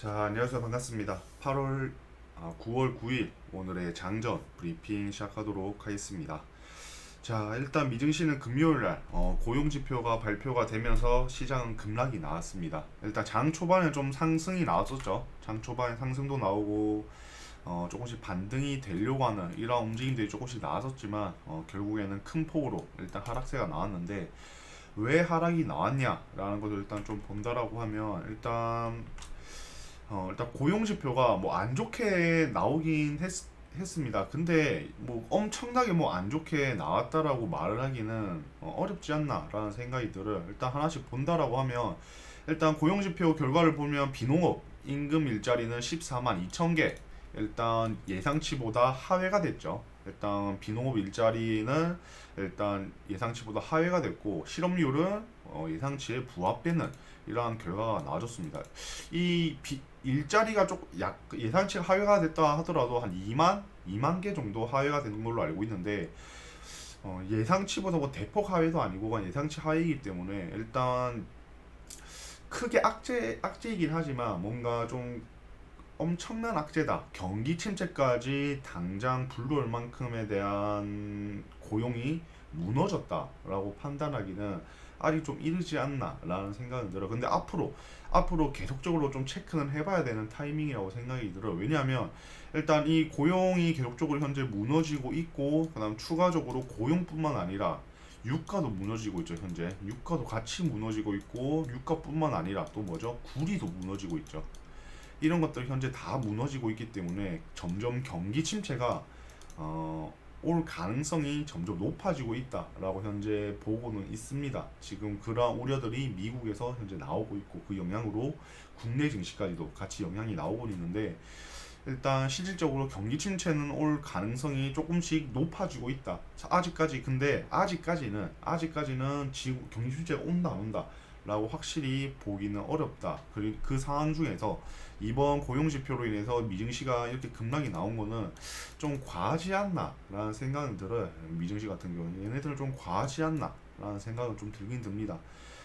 자, 안녕하세요. 반갑습니다. 8월, 아, 9월 9일 오늘의 장전 브리핑 시작하도록 하겠습니다. 자, 일단 미증시는 금요일 날 어, 고용 지표가 발표가 되면서 시장은 급락이 나왔습니다. 일단 장 초반에 좀 상승이 나왔었죠. 장 초반에 상승도 나오고 어, 조금씩 반등이 되려고 하는 이런 움직임들이 조금씩 나왔었지만 어, 결국에는 큰 폭으로 일단 하락세가 나왔는데 왜 하락이 나왔냐라는 것을 일단 좀 본다라고 하면 일단 어, 일단 고용 지표가 뭐 안 좋게 나오긴 했, 했습니다. 근데 뭐 엄청나게 뭐 안 좋게 나왔다라고 말을 하기는 어, 어렵지 않나라는 생각이 들어요. 일단 하나씩 본다라고 하면 일단 고용 지표 결과를 보면 비농업 임금 일자리는 14만 2천 개. 일단 예상치보다 하회가 됐죠. 일단 비농업 일자리는 일단 예상치보다 하회가 됐고 실업률은 어, 예상치에 부합되는 이러한 결과가 나와줬습니다. 이 비, 일자리가 좀약 예상치 하회가 됐다 하더라도 한 2만 2만 개 정도 하회가 되는 걸로 알고 있는데 어, 예상치보다 뭐 대폭 하회도 아니고 그냥 예상치 하회이기 때문에 일단 크게 악재 악재이긴 하지만 뭔가 좀 엄청난 악재다. 경기 침체까지 당장 불러올 만큼에 대한 고용이 무너졌다라고 판단하기는 아직 좀 이르지 않나라는 생각은 들어. 근데 앞으로 앞으로 계속적으로 좀 체크는 해봐야 되는 타이밍이라고 생각이 들어. 왜냐하면 일단 이 고용이 계속적으로 현재 무너지고 있고, 그다음 추가적으로 고용뿐만 아니라 유가도 무너지고 있죠 현재. 유가도 같이 무너지고 있고, 유가뿐만 아니라 또 뭐죠? 구리도 무너지고 있죠. 이런 것들 현재 다 무너지고 있기 때문에 점점 경기 침체가 어, 올 가능성이 점점 높아지고 있다라고 현재 보고는 있습니다. 지금 그러한 우려들이 미국에서 현재 나오고 있고 그 영향으로 국내 증시까지도 같이 영향이 나오고 있는데 일단 실질적으로 경기 침체는 올 가능성이 조금씩 높아지고 있다. 자, 아직까지 근데 아직까지는 아직까지는 지금 경기 침체가 온다 안 온다. 라고 확실히 보기는 어렵다. 그리고 그 상황 중에서 이번 고용 지표로 인해서 미증시가 이렇게 급락이 나온 거는 좀 과하지 않나 라는 생각은 들어요. 미증시 같은 경우는 얘네들 좀 과하지 않나 라는 생각은 좀 들긴 듭니다.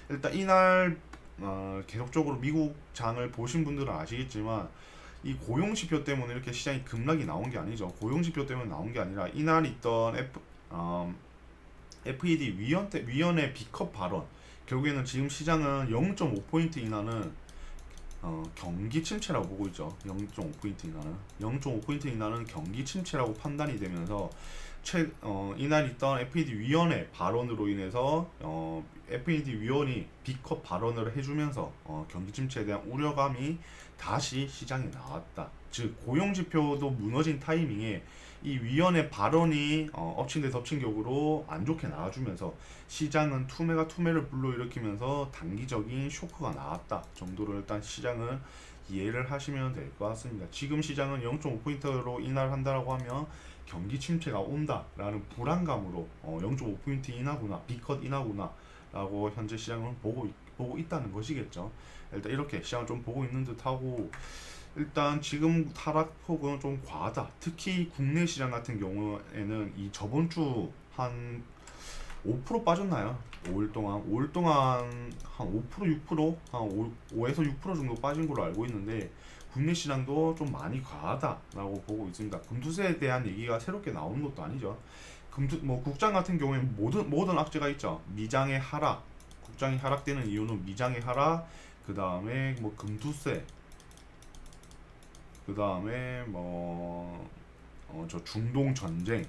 일단 이날 어, 계속적으로 미국 장을 보신 분들은 아시겠지만 이 고용 지표 때문에 이렇게 시장이 급락이 나온 게 아니죠. 고용 지표 때문에 나온 게 아니라 이날 있던 F, 음, FED 위원 때, 위원회 B컵 발언 결국에는 지금 시장은 0.5포인트 인하는 어, 경기 침체라고 보고 있죠. 0.5포인트 인하는 0.5포인트 인하는 경기 침체라고 판단이 되면서 최 어, 이날 있던 FED 위원회 발언으로 인해서 어, FED 위원이 B컵 발언을 해주면서 어, 경기 침체에 대한 우려감이 다시 시장에 나왔다. 즉 고용 지표도 무너진 타이밍에 이 위원회 발언이 어, 엎친 데 덮친 격으로 안 좋게 나와주면서 시장은 투매가 투매를 불러일으키면서 단기적인 쇼크가 나왔다 정도로 일단 시장을 이해를 하시면 될 것 같습니다. 지금 시장은 0.5포인트로 인하한다라고 하면 경기 침체가 온다라는 불안감으로 어, 0.5포인트 인하구나, B컷 인하구나 라고 현재 시장은 보고, 있- 보고 있다는 것이겠죠. 일단 이렇게 시장을 좀 보고 있는 듯하고 일단 지금 하락폭은 좀 과하다. 특히 국내 시장 같은 경우에는 이 저번 주 한 5% 빠졌나요? 5일 동안 5일 동안 한 5% 6%한 5, 5에서 6% 정도 빠진 걸로 알고 있는데 국내 시장도 좀 많이 과하다라고 보고 있습니다. 금투세에 대한 얘기가 새롭게 나오는 것도 아니죠. 금투 뭐 국장 같은 경우에 모든 모든 악재가 있죠. 미장의 하락, 국장이 하락되는 이유는 미장의 하락, 그 다음에 뭐 금투세, 그 다음에 뭐 어, 저 중동 전쟁,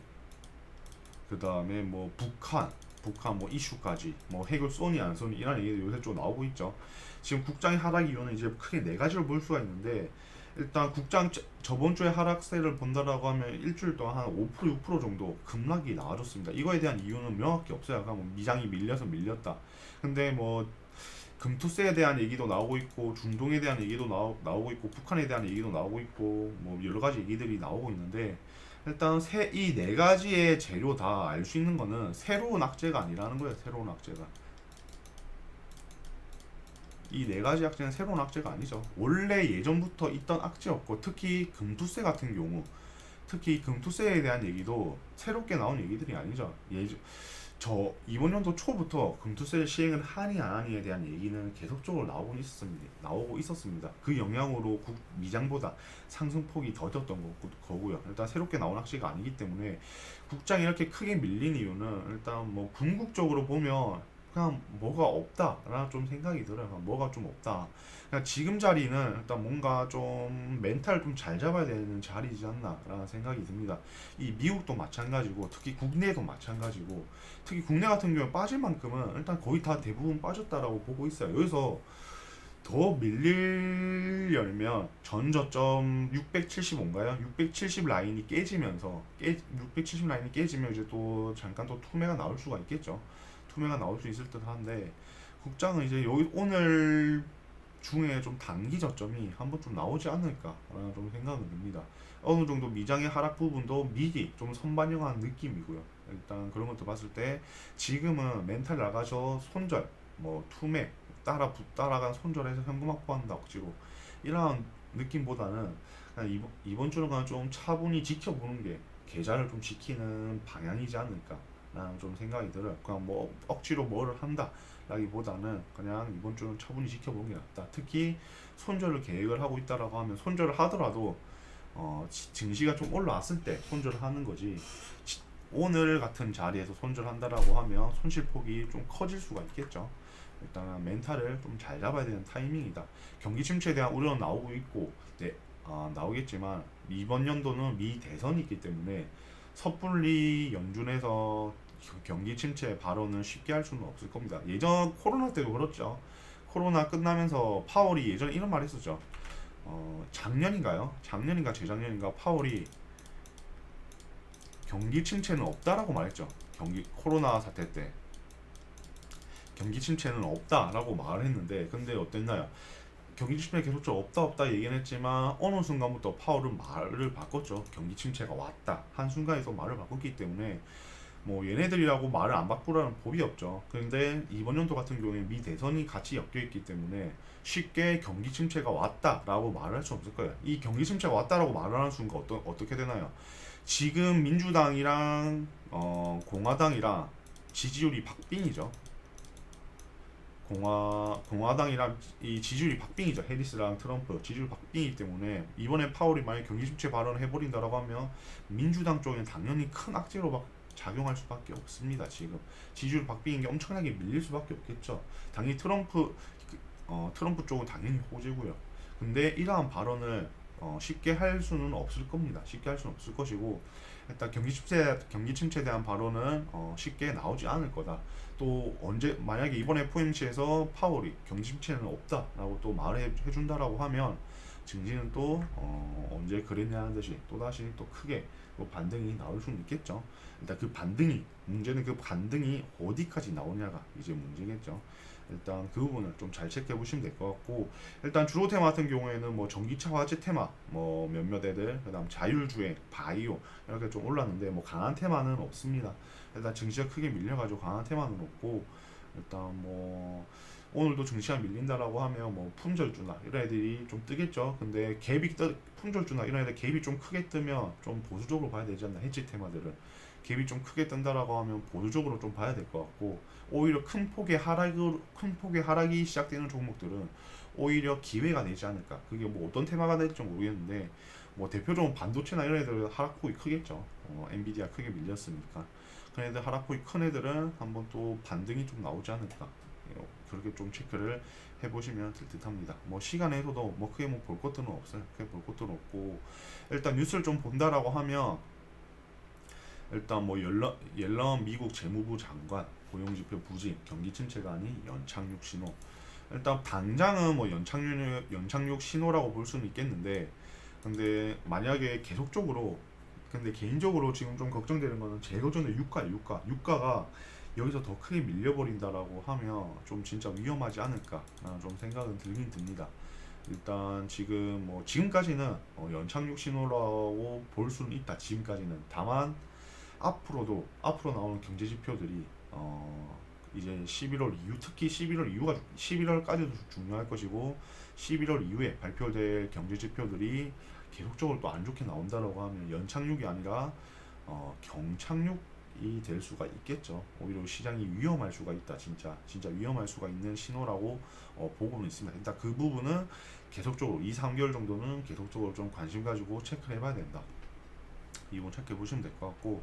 그 다음에 뭐 북한, 북한 뭐 이슈까지 뭐 핵을 쏘니 안 쏘니 이런 얘기도 요새 좀 나오고 있죠. 지금 국장의 하락 이유는 이제 크게 네 가지로 볼 수가 있는데 일단 국장 저- 저번 주에 하락세를 본다라고 하면 일주일 동안 한 5% 6% 정도 급락이 나와줬습니다. 이거에 대한 이유는 명확히 없어요. 그러니까 뭐 미장이 밀려서 밀렸다. 근데 뭐 금투세에 대한 얘기도 나오고 있고 중동에 대한 얘기도 나오, 나오고 있고 북한에 대한 얘기도 나오고 있고 뭐 여러 가지 얘기들이 나오고 있는데 일단 이 네 가지의 재료 다 알 수 있는 거는 새로운 악재가 아니라는 거예요. 새로운 악재가. 이 네 가지 악재는 새로운 악재가 아니죠. 원래 예전부터 있던 악재였고 특히 금투세 같은 경우 특히 금투세에 대한 얘기도 새롭게 나온 얘기들이 아니죠. 예전 저 이번 연도 초부터 금투세를 시행을 하니 안 하니에 대한 얘기는 계속적으로 나오고 있었습니다. 나오고 있었습니다. 그 영향으로 국 미장보다 상승폭이 더뎠던 거고- 거고요. 일단 새롭게 나온 학시가 아니기 때문에 국장이 이렇게 크게 밀린 이유는 일단 뭐 궁극적으로 보면 그냥 뭐가 없다라는 좀 생각이 들어요. 뭐가 좀 없다. 그냥 지금 자리는 일단 뭔가 좀 멘탈 좀 잘 잡아야 되는 자리지 않나라는 생각이 듭니다. 이 미국도 마찬가지고 특히 국내도 마찬가지고 특히 국내 같은 경우에 빠질 만큼은 일단 거의 다 대부분 빠졌다라고 보고 있어요. 여기서 더 밀리려면 전 저점 675인가요? 670 라인이 깨지면서 깨, 670 라인이 깨지면 이제 또 잠깐 또 투매가 나올 수가 있겠죠. 투매가 나올 수 있을 듯 한데 국장은 이제 여기 오늘 중에 좀 단기 저점이 한번 좀 나오지 않을까라는 좀 생각은 듭니다. 어느 정도 미장의 하락 부분도 미리 좀 선반영한 느낌이고요. 일단 그런 것도 봤을 때 지금은 멘탈 나가서 손절, 뭐 투매 따라 붙 따라간 손절해서 현금 확보한다 억지로 이러한 느낌보다는 이번 이번 주는 그냥 좀 차분히 지켜보는 게 계좌를 좀 지키는 방향이지 않을까 라는 좀 생각이 들어요. 그냥 뭐 억지로 뭐를 한다 라기보다는 그냥 이번 주는 차분히 지켜보는 게 낫다. 특히 손절을 계획을 하고 있다라고 하면 손절을 하더라도 어, 지- 증시가 좀 올라왔을 때 손절을 하는 거지. 지- 오늘 같은 자리에서 손절한다라고 하면 손실폭이 좀 커질 수가 있겠죠. 일단 멘탈을 좀 잘 잡아야 되는 타이밍이다. 경기 침체에 대한 우려는 나오고 있고, 네, 아, 나오겠지만 이번 연도는 미 대선이 있기 때문에 섣불리 연준에서 겨- 경기 침체 발언을 쉽게 할 수는 없을 겁니다. 예전 코로나 때도 그렇죠. 코로나 끝나면서 파월이 예전에 이런 말 했었죠. 어, 작년인가요? 작년인가 재작년인가 파월이 경기 침체는 없다라고 말했죠. 경기 코로나 사태 때 경기 침체는 없다라고 말을 했는데 근데 어땠나요? 경기 침체 계속적으로 없다 없다 얘기는 했지만 어느 순간부터 파월은 말을 바꿨죠. 경기 침체가 왔다. 한 순간에서 말을 바꿨기 때문에 뭐 얘네들이라고 말을 안 바꾸라는 법이 없죠. 그런데 이번 연도 같은 경우에 미 대선이 같이 엮여 있기 때문에 쉽게 경기 침체가 왔다라고 말을 할 수 없을 거예요. 이 경기 침체가 왔다라고 말을 하는 순간 어떠, 어떻게 되나요? 지금 민주당이랑 어, 공화당이랑 지지율이 박빙이죠. 공화 공화당이랑 이 지지율이 박빙이죠. 해리스랑 트럼프 지지율 박빙이기 때문에 이번에 파월이 만약 경기 침체 발언을 해버린다라고 하면 민주당 쪽에는 당연히 큰 악재로 막 작용할 수밖에 없습니다. 지금 지지율 박빙인 게 엄청나게 밀릴 수밖에 없겠죠. 당연히 트럼프 그, 어, 트럼프 쪽은 당연히 호재고요. 근데 이러한 발언을 어, 쉽게 할 수는 없을 겁니다. 쉽게 할 수는 없을 것이고 일단 경기 침체 경기 침체에 대한 발언은 어, 쉽게 나오지 않을 거다. 또 언제 만약에 이번에 FOMC에서 파월이 경기 침체는 없다라고 또 말해 해준다라고 하면 증시는 또 어, 언제 그랬냐는 듯이 또 다시 또 크게 또 반등이 나올 수는 있겠죠. 일단 그 반등이 문제는 그 반등이 어디까지 나오냐가 이제 문제겠죠. 일단 그 부분을 좀 잘 체크해 보시면 될 것 같고 일단 주로 테마 같은 경우에는 뭐 전기차 화재 테마 뭐 몇몇 애들 그다음 자율주행 바이오 이렇게 좀 올랐는데 뭐 강한 테마는 없습니다. 일단 증시가 크게 밀려가지고 강한 테마는 없고 일단 뭐 오늘도 증시가 밀린다라고 하면 뭐 품절주나 이런 애들이 좀 뜨겠죠. 근데 갭이 뜨 품절주나 이런 애들 갭이 좀 크게 뜨면 좀 보수적으로 봐야 되지 않나 해지 테마들은 갭이 좀 크게 뜬다라고 하면 보수적으로 좀 봐야 될 것 같고 오히려 큰 폭의 하락을 큰 폭의 하락이 시작되는 종목들은 오히려 기회가 되지 않을까. 그게 뭐 어떤 테마가 될지 모르겠는데 뭐 대표적으로 반도체나 이런 애들 하락폭이 크겠죠. 어, 엔비디아 크게 밀렸으니까. 그런 애들 하락폭이 큰 애들은 한번 또 반등이 좀 나오지 않을까. 예, 그렇게 좀 체크를 해보시면 될 듯합니다. 뭐 시간에서도 뭐 크게 뭐 볼 것들은 없어요. 크게 볼 것들은 없고 일단 뉴스를 좀 본다라고 하면 일단 뭐 옐런 옐런 미국 재무부 장관 고용지표 부진 경기 침체가 아닌 연착륙 신호. 일단 당장은 뭐 연착륙 연착륙 신호라고 볼 수는 있겠는데 근데 만약에 계속적으로 근데 개인적으로 지금 좀 걱정되는 거는 걱정되는 유가 유가 유가가 여기서 더 크게 밀려버린다라고 하면 좀 진짜 위험하지 않을까 좀 생각은 들긴 듭니다. 일단 지금 뭐 지금까지는 어 연착륙 신호라고 볼 수는 있다. 지금까지는 다만 앞으로도 앞으로 나오는 경제 지표들이 어 이제 11월 이후 특히 11월 이후가 11월까지도 중요할 것이고 11월 이후에 발표될 경제 지표들이 계속적으로 또 안 좋게 나온다라고 하면 연착륙이 아니라 어 경착륙 될 수가 있겠죠. 오히려 시장이 위험할 수가 있다. 진짜 진짜 위험할 수가 있는 신호라고 어, 보고는 있습니다. 일단 그 부분은 계속적으로 2, 3개월 정도는 계속적으로 좀 관심 가지고 체크를 해봐야 된다. 이 부분 체크해 보시면 될 것 같고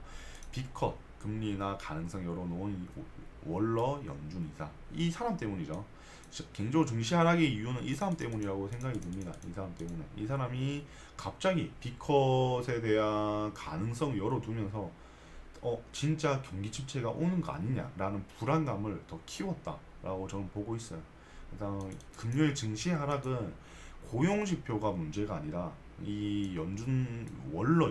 비컷 금리나 가능성 열어놓은 이 월러 연준 이사 이 사람 때문이죠. 시- 개인적으로 증시 하락의 이유는 이 사람 때문이라고 생각이 듭니다. 이 사람 때문에 이 사람이 갑자기 비컷에 대한 가능성 열어두면서 어 진짜 경기 침체가 오는 거 아니냐라는 불안감을 더 키웠다라고 저는 보고 있어요. 일단 금요일 증시 하락은 고용 지표가 문제가 아니라 이 연준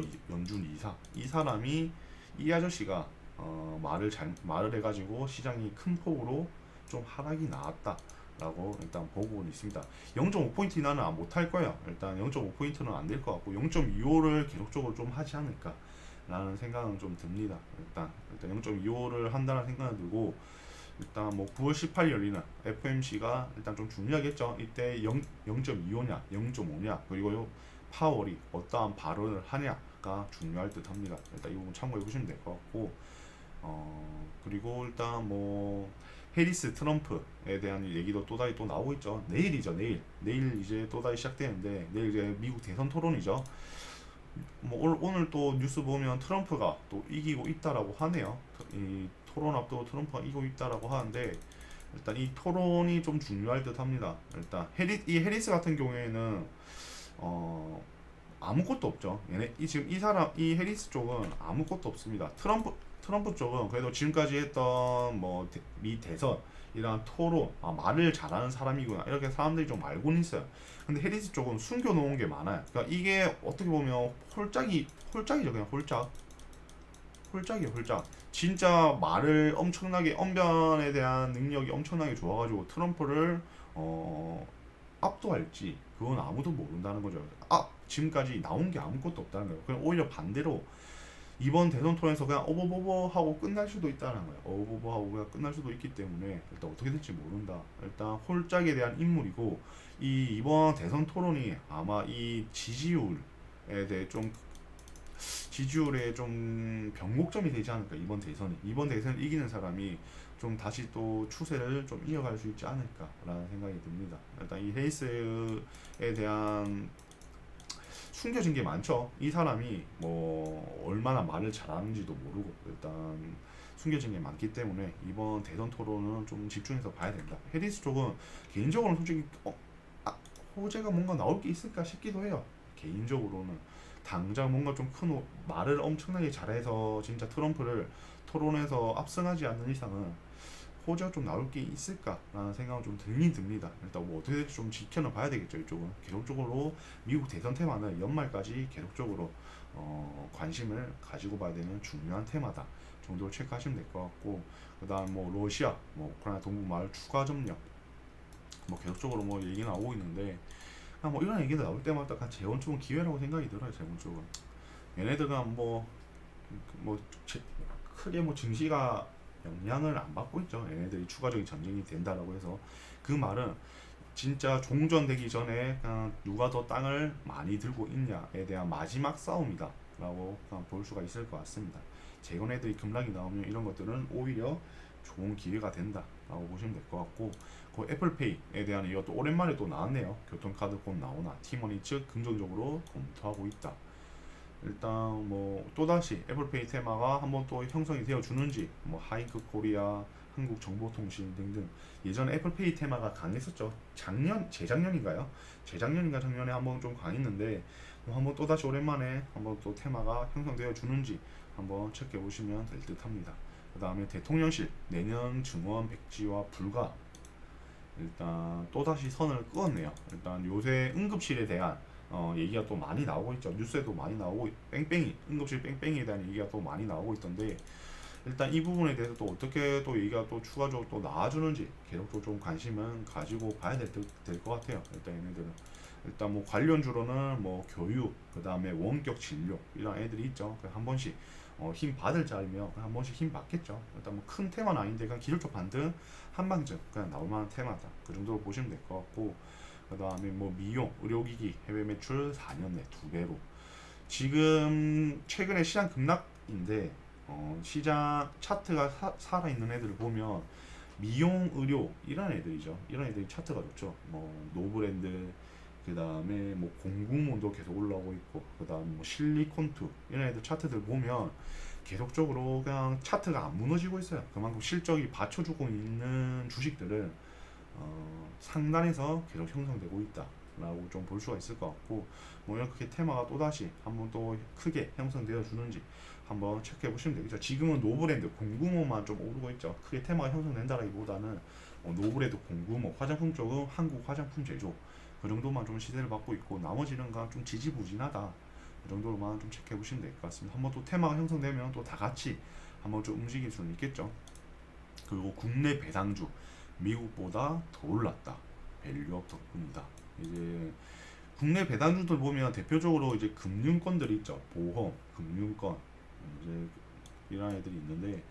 이- 연준 이사 이 사람이 이 아저씨가 어 말을 잘 말을 해가지고 시장이 큰 폭으로 좀 하락이 나왔다 라고 일단 보고는 있습니다. 0.5포인트 이하는 안 못할 거예요. 일단 0.5포인트는 안 될 것 같고 0.25를 계속적으로 좀 하지 않을까 라는 생각은 좀 듭니다. 일단 일단 0.25를 한다는 생각은 들고 일단 뭐 9월 18일 열리는 FMC가 일단 좀 중요하겠죠. 이때 0, 0.25냐, 0.5냐 그리고 요 파월이 어떠한 발언을 하냐가 중요할 듯 합니다. 일단 이 부분 참고해 보시면 될 것 같고 어 그리고 일단 뭐 해리스 트럼프에 대한 얘기도 또다시 또 나오고 있죠. 내일이죠, 내일. 내일 이제 또다시 시작되는데 내일 이제 미국 대선 토론이죠. 뭐 오늘, 오늘 또 뉴스 보면 트럼프가 또 이기고 있다라고 하네요. 이 토론 앞두고 트럼프가 이기고 있다라고 하는데 일단 이 토론이 좀 중요할 듯합니다. 일단 해리 이 해리스 같은 경우에는 어 아무것도 없죠. 얘네 이 지금 이 사람 이 해리스 쪽은 아무것도 없습니다. 트럼프 트럼프 쪽은 그래도 지금까지 했던 뭐 미 대선 이런 토론 아 말을 잘하는 사람이구나 이렇게 사람들이 좀 알고는 있어요. 근데 해리스 쪽은 숨겨놓은 게 많아요. 그러니까 이게 어떻게 보면 홀짝이 홀짝이죠 그냥 홀짝 홀짝이에요 홀짝. 진짜 말을 엄청나게 언변에 대한 능력이 엄청나게 좋아가지고 트럼프를 어 압도할지 그건 아무도 모른다는 거죠. 아 지금까지 나온 게 아무것도 없다는 거예요. 그냥 오히려 반대로 이번 대선 토론에서 그냥 어버버버 하고 끝날 수도 있다는 거예요. 어버버버 하고 그냥 끝날 수도 있기 때문에 일단 어떻게 될지 모른다. 일단 홀짝에 대한 인물이고 이 이번 대선 토론이 아마 이 지지율에 대해 좀 지지율에 좀 변곡점이 되지 않을까 이번 대선이 이번 대선을 이기는 사람이 좀 다시 또 추세를 좀 이어갈 수 있지 않을까라는 생각이 듭니다. 일단 이 헤이스에 대한 숨겨진 게 많죠. 이 사람이 뭐 얼마나 말을 잘하는지도 모르고 일단 숨겨진 게 많기 때문에 이번 대선 토론은 좀 집중해서 봐야 된다. 해리스 쪽은 개인적으로는 솔직히 어, 아, 호재가 뭔가 나올 게 있을까 싶기도 해요. 개인적으로는 당장 뭔가 좀 큰 말을 엄청나게 잘해서 진짜 트럼프를 토론에서 압승하지 않는 이상은 호재가 좀 나올 게 있을까라는 생각은 좀 들긴 듭니다. 일단 뭐 어떻게 될지 좀 지켜는 봐야 되겠죠. 이쪽은 계속적으로 미국 대선 테마는 연말까지 계속적으로 어, 관심을 가지고 봐야 되는 중요한 테마다 정도를 체크하시면 될 것 같고 그다음 뭐 러시아, 뭐 우크라이나 동부 마을 추가 점령 뭐 계속적으로 뭐 얘기 나오고 있는데 뭐 이런 얘기가 나올 때마다 재원 쪽은 기회라고 생각이 들어요. 재원 쪽은 얘네들은 뭐뭐 크게 뭐 증시가 영향을 안 받고 있죠. 얘네들이 추가적인 전쟁이 된다라고 해서 그 말은 진짜 종전되기 전에 누가 더 땅을 많이 들고 있냐에 대한 마지막 싸움이다라고 그냥 볼 수가 있을 것 같습니다. 재건 애들이 급락이 나오면 이런 것들은 오히려 좋은 기회가 된다라고 보시면 될 것 같고 그 애플페이에 대한 이것도 오랜만에 또 나왔네요. 교통카드 곧 나오나 티머니 측 긍정적으로 검토하고 있다. 일단 뭐 또다시 애플페이 테마가 한번 또 형성이 되어 주는지 뭐 하이크 코리아 한국정보통신 등등 예전에 애플페이 테마가 강했었죠 작년 재작년인가요 재작년인가 작년에 한번 좀 강했는데 뭐 한번 또다시 오랜만에 한번 또 테마가 형성되어 주는지 한번 체크해 보시면 될 듯합니다 그 다음에 대통령실 내년 증원 백지화 불가 일단 또다시 선을 그었네요 일단 요새 응급실에 대한 어, 얘기가 또 많이 나오고 있죠. 뉴스에도 많이 나오고 있- 뺑뺑이 응급실 뺑뺑이에 대한 얘기가 또 많이 나오고 있던데 일단 이 부분에 대해서 또 어떻게 또 얘기가 또 추가적으로 또 나와주는지 계속적으로 좀 관심은 가지고 봐야 될것 같아요. 일단 얘네들은 일단 뭐 관련주로는 뭐 교육 그 다음에 원격 진료 이런 애들이 있죠. 그한 번씩 어, 힘 받을 자리면 한 번씩 힘 받겠죠. 일단 뭐 큰 테마는 아닌데 그냥 기술적 반등 한방쯤 그냥 나올 만한 테마다. 그 정도로 보시면 될 것 같고 그 다음에 뭐 미용, 의료기기 해외 매출 4년 내 두 배로 지금 최근에 시장 급락인데 어, 시장 차트가 사, 살아있는 애들을 보면 미용 의료 이런 애들이죠. 이런 애들이 차트가 좋죠. 뭐 노브랜드 그 다음에 뭐 공구몬도 계속 올라오고 있고 그 다음 뭐 실리콘투 이런 애들 차트들 보면 계속적으로 그냥 차트가 안 무너지고 있어요. 그만큼 실적이 받쳐주고 있는 주식들은 어, 상단에서 계속 형성되고 있다 라고 좀 볼 수가 있을 것 같고 뭐 이렇게 테마가 또 다시 한번 또 크게 형성되어 주는지 한번 체크해 보시면 되겠죠. 지금은 노브랜드 공구모만 좀 오르고 있죠. 크게 테마가 형성된다라기보다는 어, 노브랜드 공구모 화장품 쪽은 한국 화장품 제조 그 정도만 좀 시세를 받고 있고 나머지는 좀 지지부진하다 그 정도로만 좀 체크해 보시면 될 것 같습니다. 한번 또 테마가 형성되면 또 다 같이 한번 좀 움직일 수는 있겠죠. 그리고 국내 배당주 미국보다 더 올랐다. 밸류업 덕분이다. 이제 국내 배당주들 보면 대표적으로 이제 금융권들이 있죠. 보험, 금융권 이제 이런 애들이 있는데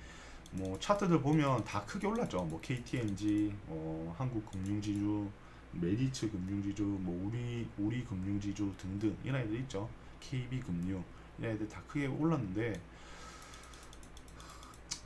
뭐 차트들 보면 다 크게 올랐죠. 뭐 KTNG, 어, 한국금융지주, 메리츠 금융지주, 뭐 우리 우리 금융지주 등등 이런 애들 있죠. KB금융 이런 애들 다 크게 올랐는데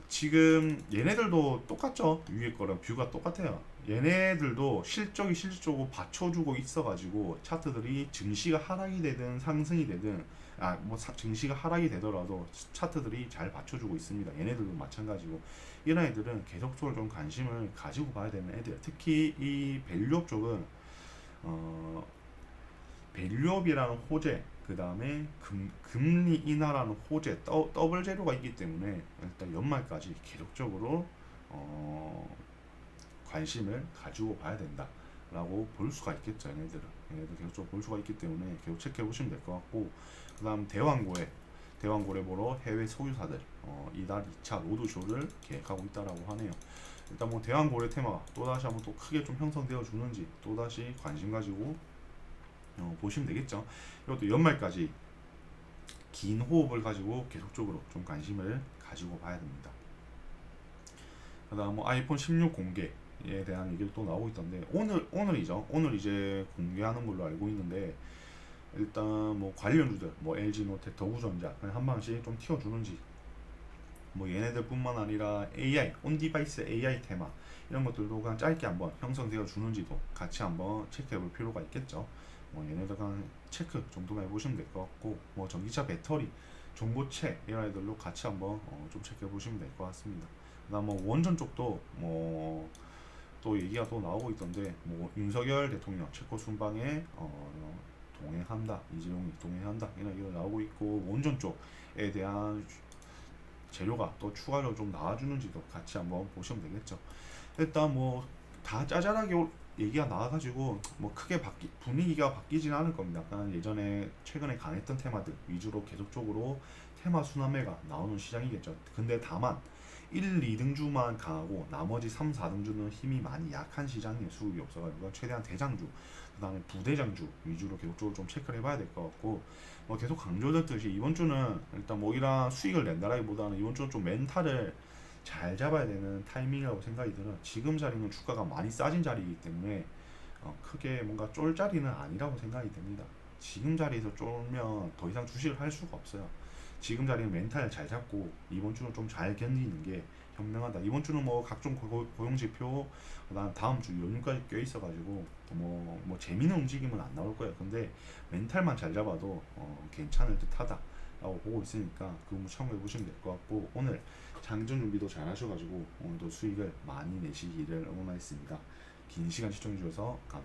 지금 얘네들도 똑같죠. 위에 거랑 뷰가 똑같아요. 얘네들도 실적이 실적으로 받쳐주고 있어가지고 차트들이 증시가 하락이 되든 상승이 되든 아 뭐 증시가 하락이 되더라도 차트들이 잘 받쳐주고 있습니다. 얘네들도 마찬가지고 이런 애들은 계속적으로 좀 관심을 가지고 봐야 되는 애들. 특히 이 밸류업 쪽은 어 밸류업이라는 호재 그 다음에 금, 금리 인하라는 호재 더, 더블 재료가 있기 때문에 일단 연말까지 계속적으로 어, 관심을 가지고 봐야 된다 라고 볼 수가 있겠죠 얘네들은. 얘네들 계속적으로 볼 수가 있기 때문에 계속 체크해 보시면 될 것 같고 그 다음 대왕고래. 대왕고래 보러 해외 소유사들 어, 이달 2차 로드쇼를 계획하고 있다라고 하네요. 일단 뭐 대왕고래 테마가 또다시 한번 또 크게 좀 형성되어 주는지 또다시 관심 가지고 어, 보시면 되겠죠. 이것도 연말까지 긴 호흡을 가지고 계속적으로 좀 관심을 가지고 봐야 됩니다. 그다음 뭐 아이폰 16 공개에 대한 얘기를 또 나오고 있던데 오늘 오늘이죠. 오늘 이제 공개하는 걸로 알고 있는데 일단 뭐 관련주들 뭐 LG노텍, 더구전자 그냥 한 방씩 좀 튀어주는지 뭐 얘네들뿐만 아니라 AI 온디바이스 AI 테마 이런 것들도 그냥 짧게 한번 형성되어 주는지도 같이 한번 체크해 볼 필요가 있겠죠. 뭐 얘네들 그냥 체크 정도만 해보시면 될 것 같고 뭐 전기차 배터리 정보체 이런 애들로 같이 한번 어, 좀 체크해 보시면 될 것 같습니다. 그다음 뭐 원전 쪽도 뭐 또 얘기가 또 나오고 있던데 뭐 윤석열 대통령 체코 순방에 어, 동행한다 이재용이 동행한다 이런 얘기가 나오고 있고 원전 쪽에 대한 재료가 또 추가로 좀 나와주는지도 같이 한번 보시면 되겠죠. 일단 뭐 다 짜잘하게 올- 얘기가 나와가지고 뭐 크게 바뀌 분위기가 바뀌진 않을 겁니다. 약간 예전에 최근에 강했던 테마들 위주로 계속적으로 테마 순환매가 나오는 시장이겠죠. 근데 다만 1, 2등 주만 강하고 나머지 3, 4등 주는 힘이 많이 약한 시장이에요. 수급이 없어가지고 최대한 대장주, 그 다음에 부대장주 위주로 계속적으로 좀 체크를 해봐야 될 것 같고 뭐 계속 강조됐듯이 이번 주는 일단 뭐 이런 수익을 낸다라기보다는 이번 주는 좀 멘탈을 잘 잡아야 되는 타이밍이라고 생각이 들어요. 지금 자리는 주가가 많이 싸진 자리이기 때문에 어, 크게 뭔가 쫄 자리는 아니라고 생각이 됩니다. 지금 자리에서 쫄면 더 이상 주식을 할 수가 없어요. 지금 자리는 멘탈 잘 잡고 이번 주는 좀 잘 견디는 게 현명하다. 이번 주는 뭐 각종 고, 고용 지표, 그다음 다음 주 연휴까지 껴 있어가지고 뭐, 뭐 재미는 움직임은 안 나올 거예요. 근데 멘탈만 잘 잡아도 어, 괜찮을 듯하다라고 보고 있으니까 그거 참고해 보시면 될 것 같고 오늘 장전 준비도 잘 하셔가지고 오늘도 수익을 많이 내시기를 응원하겠습니다. 긴 시간 시청해 주셔서 감사합니다.